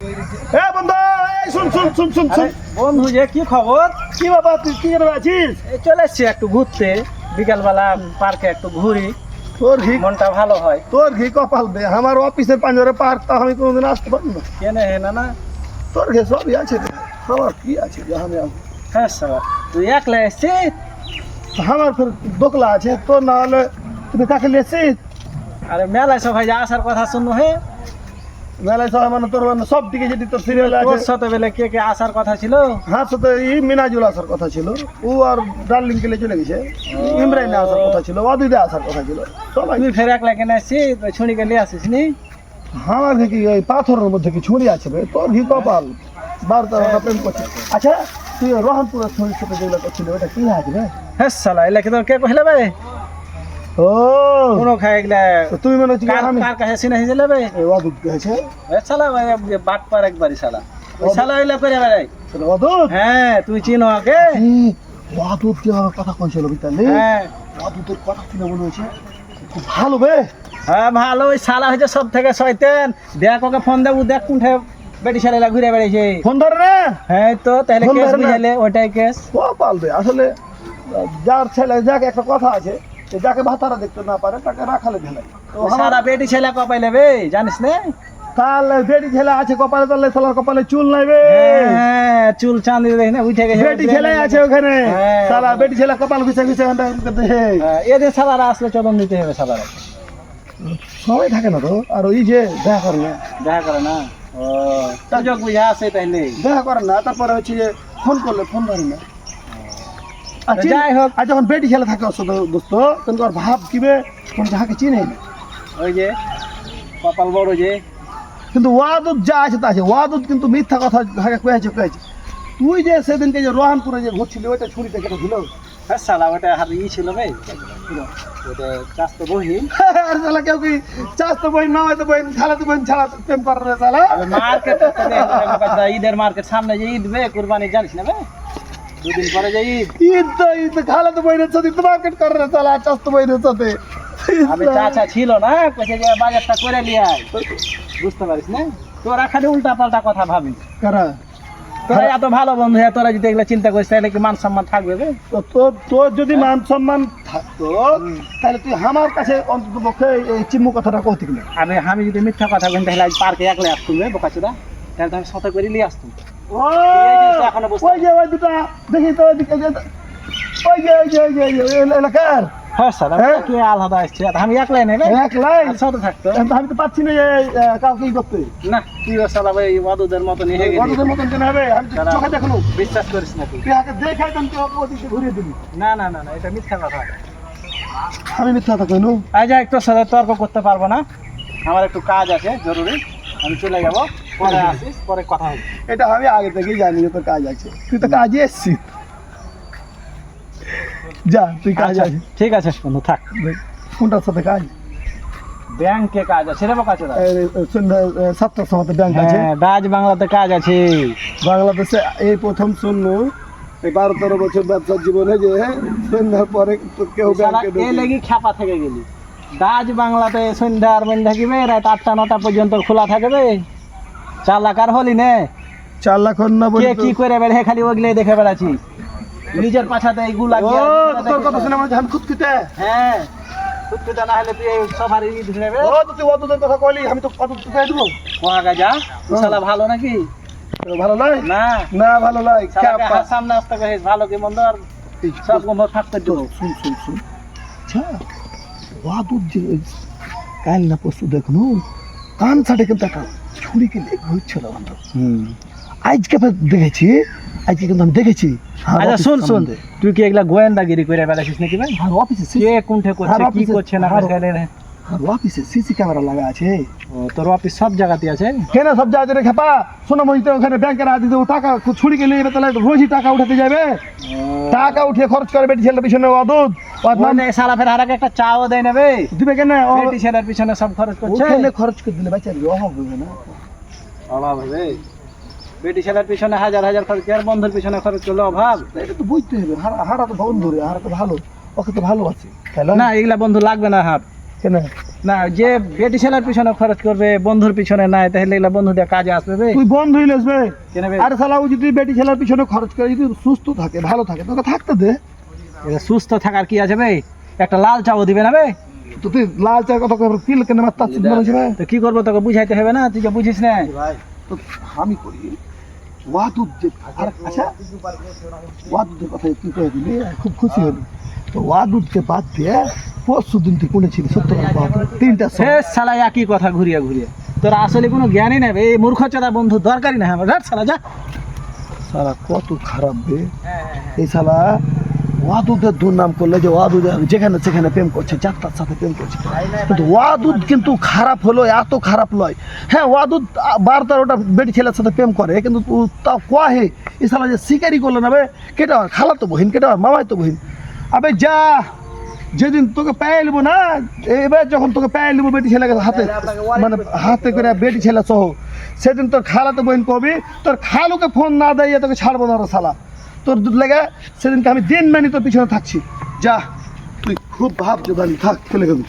এ বন্ধু শুন শুন শুন শুন শুন। বন্ধু যে কি খবর? কি বাবা তুই কি করে আছিস? চলে এসছি একটু ঘুরতে। বিকালবেলা পার্কে একটু ঘুরি। তোর ঘি মনটা ভালো হয়। তোর ঘি কপাল বে আমার অফিসের পাঞ্জরে পার্ক তা আমি কোনোদিন আসতে পারি না। কেনে হে না না তোর ঘে সবই আছে। আমার কি আছে যে আমি হ্যাঁ স্যার তুই একলা এসছিস? আমার ফের দোকলা আছে তোর না হলে তুমি কাকে লিয়েছিস আরে মেলায় সবাই আসার কথা শুনু হে? মেলায় সবাই মানে তোর মানে সব দিকে যদি তোর সিরিয়াল তোর আছে। সাথে বেলে কে কে আসার কথা ছিল? হ্যাঁ সাথে এই মিনাজুল আসার কথা ছিল। ও আর ডার্লিং কে চলে গেছে। ইমরাইনে আসার কথা ছিল অদিদে আসার কথা ছিল। সবাই তুই ফের একলা কেনে এসছিস তুই ছুঁড়িকে নিয়ে আসিস নি? আমার দেখি ওই পাথরের মধ্যে কি ছুরি আছে তোর ঘি কপাল? বারোটা প্রেম করছে। আচ্ছা তুই রহনপুরের ছুরির সাথে যেগুলো করছিল ওটা কি রে? হ্যাঁ সালা এলে তোর কে কহিলে বে ও। কোনো খাই গেলে মনে হচ্ছে কার কাছে গেছে এ শালা বাট পার একবারই শালা। ওই শালা হইলে করে বেড়াই হ্যাঁ তুই চিনো আগে। অদূত কি আমার কথা কইছিল বিতালি হ্যাঁ। অদূতের কথা শুনে মনে হয়েছে। খুব ভালো বে। হ্যাঁ ভালো। ওই শালা হয়েছে সব থেকে শয়তেন। দেখ ওকে ফোন দেবো দেখ কোনঠে বেটি ছেলেলা ঘুরে বেড়াইছে। ফোন ধরে রে হ্যাঁ তো তাহলে ফোন কেস ধরে ওটাই কেস। কপাল বে। আসলে যার ছেলে যাকে একটা কথা আছে। যাকে ভাতারা দেখতে না পারে তাকে রাখালে তো সারা বেটি ছেলে কপাই নেবে জানিস না? কাল বেটি ছেলে আছে কপালে তাহলে সালার কপালে চুল নাই বে। হ্যাঁ চুল চাঁদি দেখি না উঠে গেছে। বেটি ছেলে আছে ওখানে। হ্যাঁ। সালা বেটি ছেলে কপাল ঘুষে ঘুষে। হ্যাঁ, এদের সালারা আসলে চদন দিতে হবে সালারা সবাই থাকে না তো আর ওই যে দেখা করে না। দেখা করে না? ও সুযোগ বুঝা আছে তাইলে। দেখা করে না তারপরে হচ্ছে যে ফোন করলে ফোন ধরে না। যাই হোক। আর যখন বেটি ছেলে থাকে ওর সাথে দোস্ত তখন ওর ভাব কিবে কোন যাকে চিনে? না ওই যে কপাল বড় যে। কিন্তু ওয়াদুদ যা আছে তা আছে। ওয়াদুদ কিন্তু মিথ্যা কথা ভাগে কয়েছে কয়েছে। তুই যে সেদিনকে যে রোহানপুরে যে ঘুরছিলি ওইটা ছুরিতে কেটে দিল? হ্যাঁ সালা ওটা ই ছিল ভাই ওটা আর কেউ কি না হয়তো খালা ছাড়া প্রেম মার্কেট ঈদের মার্কেট সামনে যে ঈদ বে কুরবানি জানিস না ভাই দুদিন পরে যে ঈদ ঈদ তো খালা সাথে মার্কেট করে রে সালা চাষ তো বইনের সাথে। আমি চাচা ছিল না কইছে যে বাজারটা করে আয়। বুঝতে পারিস না? তোরা খালি উল্টা পাল্টা কথা ভাবি। কারা? তোরা এত ভালো বন্ধু হ্যাঁ তোরা যদি এগুলো চিন্তা করিস তাহলে কি মান সম্মান থাকবে? তো তোর তোর যদি মান সম্মান থাকতো তাহলে তুই আমার কাছে অন্তত পক্ষে এই চিম্মু কথাটা কৌতিক আমি আমি যদি মিথ্যা কথা বলি তাহলে আজ পার্কে একলে আসতুম রে বোকাচোদা। তাহলে তো আমি সাথে করে নিয়ে আসতুম। ও এই জিনিসটা এখনও ওই যে ওই দুটা দেখি তো ওইদিকে ওই যে ওই যে ওই যে ওই যে ওই এলাকার। হ্যাঁ স্যার হ্যাঁ? কি আলাদা আসছে। আমি নেবে এক লাইন। সাথে থাকতো আমি তো পাচ্ছি না কাউকে করতে। না সালা ভাই ওয়াদুদের মতো নিয়ে গেলি কতদের মতন কেন হবে? আমি চোখে দেখল বিশ্বাস করিস না তুই। তুই আগে দেখাই তো তুই ওদিকে ঘুরিয়ে দিবি। না না না না এটা মিথ্যা কথা। আমি মিথ্যা কথা কইনু? আজ একটু সাথে তর্ক করতে পারব না। আমার একটু কাজ আছে জরুরি। আমি চলে যাব। পরে আসিস পরে কথা হবে। এটা আমি আগে থেকেই জানি তোর কাজ আছে। তুই তো কাজে এসছিস। যা তুই কাজ আচ্ছা, আছে ঠিক আছে বন্ধু থাক। কোনটার সাথে কাজ? ব্যাংকে কাজ আছে রে এই, সন্ধ্যা সাতটার সময় ব্যাংক আছে। হ্যাঁ ডাচ বাংলাতে কাজ আছে। বাংলাদেশে এই প্রথম শুনলো এই বারো তেরো বছর ব্যবসার জীবনে যে সন্ধ্যার পরে কেউ ব্যাংকে। লেগে খ্যাপা থেকে গেলি। ডাচ বাংলাতে সন্ধ্যা আর মধ্যে থাকিবে রাত আটটা নটা পর্যন্ত খোলা থাকবে। চার আর হলি নে। চার লাখ না কে কি করে বেড়ে খালি ওগুলো দেখে বেড়াচ্ছি? নিজের পাছাতে এইগুলা ও তোর কথা শুনে আমার ধান খুঁতখুঁতে। হ্যাঁ কুত্তুটা না হলে তুই সবার ও তুই অত তোর কথা কইলি আমি তো কত তুই দেবো। কোয়াগা যা তুই শালা ভালো নাকি? ভালো নয় না। না ভালো শালাকে সামনে আসতে কহিস ভালো কি মন্দ? আর সব থাকতে দেবো। শুন শুন শুন আচ্ছা ওয়াদুদ যে কাল না পরশু দেখনু কান ছাড়ে কিন্তু একটা ছুরি কিনে ঘুরছিল বন্ধু। আজকে দেখেছি আজকে কিন্তু আমি দেখেছি। আচ্ছা শুন শুন। তুই কি এগুলা গোয়েন্দাগিরি করে বেড়াছিস নাকি ভাই? আর অফিসে কে কোনঠে করছে কি করছে না আর- অফিসে সিসি ক্যামেরা লাগা আছে। তোর অফিস সব জায়গাতে আছে? কেন সব জায়গায় রে খেপা? শোনো মহিত ওখানে ব্যাংকের আদি দেবো টাকা ছুরি গেলে এবার তাহলে রোজই টাকা উঠাতে যাবে। টাকা উঠিয়ে খরচ করে বেটি ছেলের পিছনে অদুত। মানে সালা ফের হারাকে একটা চাও দেয় নেবে দিবে কেন? বেটি ছেলের পিছনে সব খরচ করছে? ওখানে খরচ করে দিলে? বাচ্চার অভাব হবে না। অভাব হবে বেটি ছেলের পিছনে হাজার হাজার খরচ আর বন্ধুর পিছনে খরচ করলে অভাব? এটা তো বুঝতে হবে। হারা হারা তো বন্ধু রে হারা তো ভালো। ওকে তো ভালো আছে। না? এগুলা বন্ধু লাগবে না হাত। কেন? না যে বেটি ছেলের পিছনে খরচ করবে বন্ধুর পিছনে নাই তাহলে এগুলা বন্ধু দিয়ে কাজে আসবে বে। তুই বন্ধ হইলে আসবে? আরে শালা ও যদি বেটি ছেলের পিছনে খরচ করে যদি সুস্থ থাকে ভালো থাকে তোকে থাকতে দে। সুস্থ থাকার কি আছে বে একটা লাল চাও দিবে না তো তুই লাল কথা কেন মাত্রা ভাই তো কি করব তোকে বুঝাইতে হবে না তুই যে বুঝিস না। তো আমি করি। ওয়াদুদ যে আর আচ্ছা ওয়াদুদের কথা তুই কয়ে দিলি খুব খুশি হলি তো ওয়াদুদকে বাদ দিয়ে পরশু দিন তুই কোনে ছিলি সত্তর তিনটা সে সালা একই কথা ঘুরিয়ে ঘুরিয়ে। তোর আসলে কোনো জ্ঞানই নেই বে। এই মূর্খ চাদা বন্ধু দরকারই না আমার। সালা যা। সালা কত খারাপ বে। এই সালা ওয়াদুদের দুর্নাম করলে যে ওয়াদুদ, যেখানে সেখানে প্রেম করছে যাত্রার সাথে প্রেম করছে। কিন্তু ওয়াদুদ কিন্তু খারাপ হলো, এত খারাপ লয় হ্যাঁ ওয়াদুদ বার তেরোটা বেটি ছেলের সাথে প্রেম করে, কিন্তু ও তাও কহে এই সালা যে শিকারি করল না কেটা খালা তো বহিন, কেটা মামাই তো বহিন। আবে যা, যেদিন তোকে পেয়ে নেব না, এবার যখন তোকে পেয়ে নেব বেটি ছেলেকে হাতে মানে হাতে করে বেটি ছেলে সহ, সেদিন তোর খালাতে বহিন কবি, তোর খালুকে ফোন না দেয় তোকে ছাড়বো না শালা। তোর দুধ লাগা সেদিনকে আমি দিন মানি তোর পিছনে থাকছি। যা, তুই খুব ভাব যোগানি থাক, চলে গেবি